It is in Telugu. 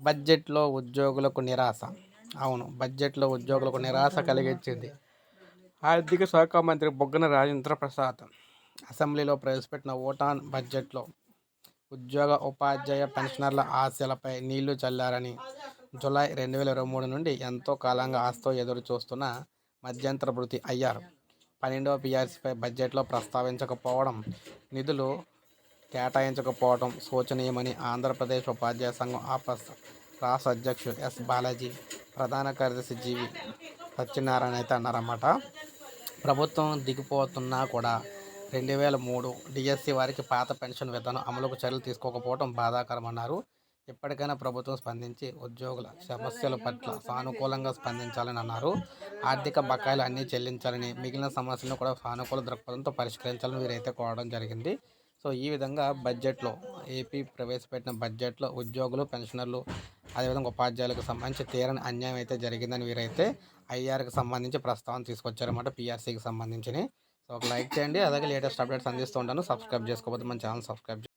బడ్జెట్లో ఉద్యోగులకు నిరాశ. అవును బడ్జెట్లో ఉద్యోగులకు నిరాశ కలిగించింది. ఆర్థిక శాఖ మంత్రి బొగ్గన రాజేంద్ర ప్రసాద్ అసెంబ్లీలో ప్రవేశపెట్టిన ఓటాన్ బడ్జెట్లో ఉద్యోగ ఉపాధ్యాయ పెన్షనర్ల ఆశలపై నీళ్ళు చల్లారని జూలై రెండు వేల ఇరవై మూడు నుండి ఎంతో కాలంగా ఆశతో ఎదురు చూస్తున్న మధ్యంతర భృతి అయ్యారు పన్నెండవ పిఆర్సీపై బడ్జెట్లో ప్రస్తావించకపోవడం నిధులు కేటాయించకపోవడం శోచనీయమని ఆంధ్రప్రదేశ్ ఉపాధ్యాయ సంఘం ఆపస్ రాష్ట్ర అధ్యక్షుడు ఎస్ బాలాజీ ప్రధాన కార్యదర్శి జీవి సత్యనారాయణ అయితే అన్నారన్నమాట. ప్రభుత్వం దిగిపోతున్నా కూడా రెండు వేల మూడు డిఎస్సి వారికి పాత పెన్షన్ విధానం అమలుకు చర్యలు తీసుకోకపోవడం బాధాకరమన్నారు. ఇప్పటికైనా ప్రభుత్వం స్పందించి ఉద్యోగుల సమస్యల పట్ల సానుకూలంగా స్పందించాలని అన్నారు. ఆర్థిక బకాయిలు అన్నీ చెల్లించాలని మిగిలిన సమస్యలను కూడా సానుకూల దృక్పథంతో పరిష్కరించాలని వీరైతే కోరడం జరిగింది. సో ఈ విధంగా బడ్జెట్లో ఏపీ ప్రవేశపెట్టిన బడ్జెట్లో ఉద్యోగులు పెన్షనర్లు అదేవిధంగా ఉపాధ్యాయులకు సంబంధించి తీరని అన్యాయం అయితే జరిగిందని వీరైతే ఐఆర్కి సంబంధించి ప్రస్తావన తీసుకొచ్చారన్నమాట పిఆర్సీకి సంబంధించి సో ఒక లైక్ చేయండి అలాగే లేటెస్ట్ అప్డేట్స్ అందిస్తూ ఉంటాను. సబ్స్క్రైబ్ చేసుకోకపోతే మన ఛానల్ సబ్స్క్రైబ్